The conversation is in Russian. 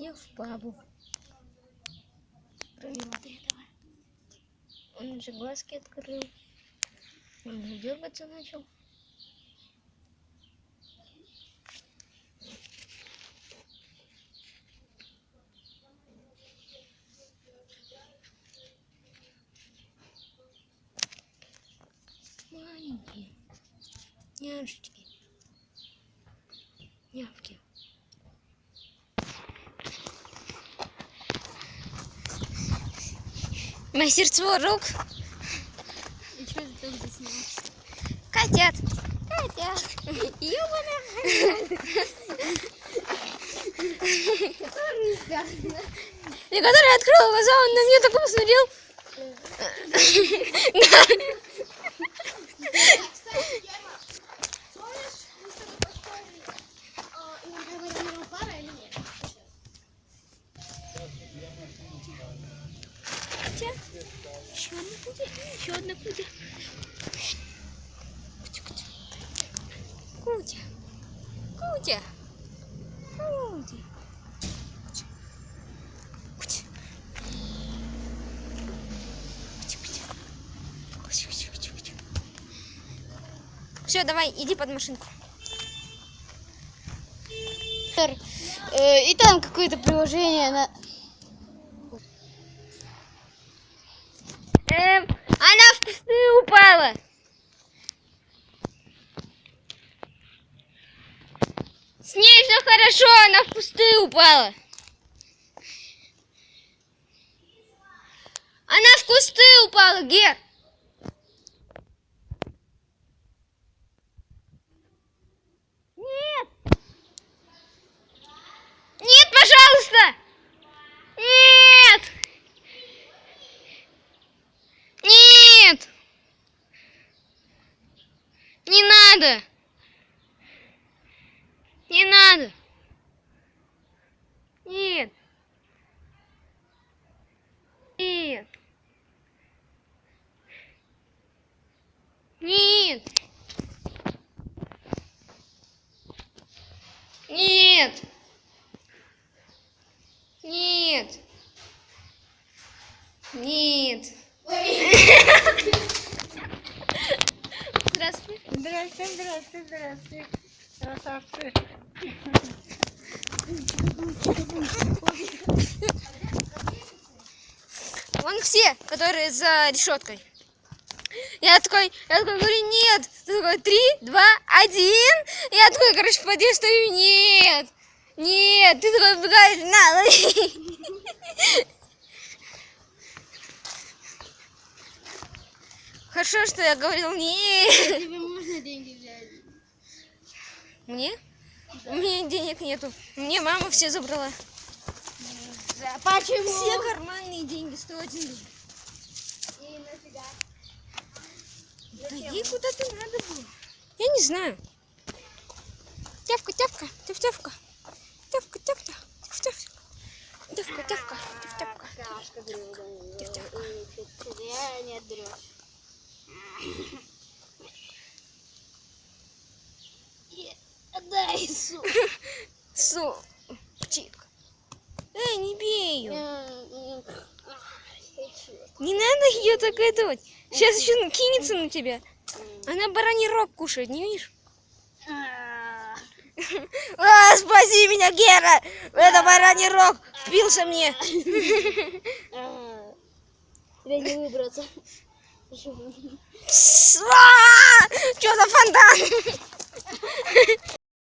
в бабу. Проверь этого. Он же глазки открыл. Он же дергаться начал. Маленькие. Няшечки. Нявки. Мастерство рук. И что ты там заснял? Котят. Котят. Ёбана. И который открыл глаза, он на меня так посмотрел. Котя. Еще одна кутя. Еще одна. Кутя, кутя, кутя, кутя. Все, давай, иди под машинку. Э, И там какое-то приложение на... Эм, она в кусты упала. С ней все хорошо, она в кусты упала. Она в кусты упала, Гер. Нет. Нет, пожалуйста. Нет. Нет! Не надо! Не надо! Нет! Нет! Нет! Нет! Нет! Нет! Здравствуй. Здрасте, здрасте, здрасте. Красавцы. Вон все, которые за решеткой. Я такой, я такой говорю, нет. Ты такой, три, два, один. Я такой, короче, в подъезд стою, нет. Нет, ты такой вбегаешь, на, лови. Хорошо, что я говорил, нет. Можно деньги взять? Мне? У меня денег нету. Мне мама все забрала. Да, почему? Все карманные деньги, 101 рубль. И нафига? Да ей куда-то надо было. Я не знаю. Тявка, тявка, тяв, тявка. Тявка, тявка, тяв, тявка. Тявка, тявка, тяв, тявка. Кашка дрёвая. Тявка. Я не Отдай, сука. Супчик. Эй, не бей ее. Не надо ее так это Сейчас еще кинется на тебя. Она бараний рог кушает, не видишь? А, спаси меня, Гера! Это бараний рог впился мне. Тебе не выбраться. Что за фонтан?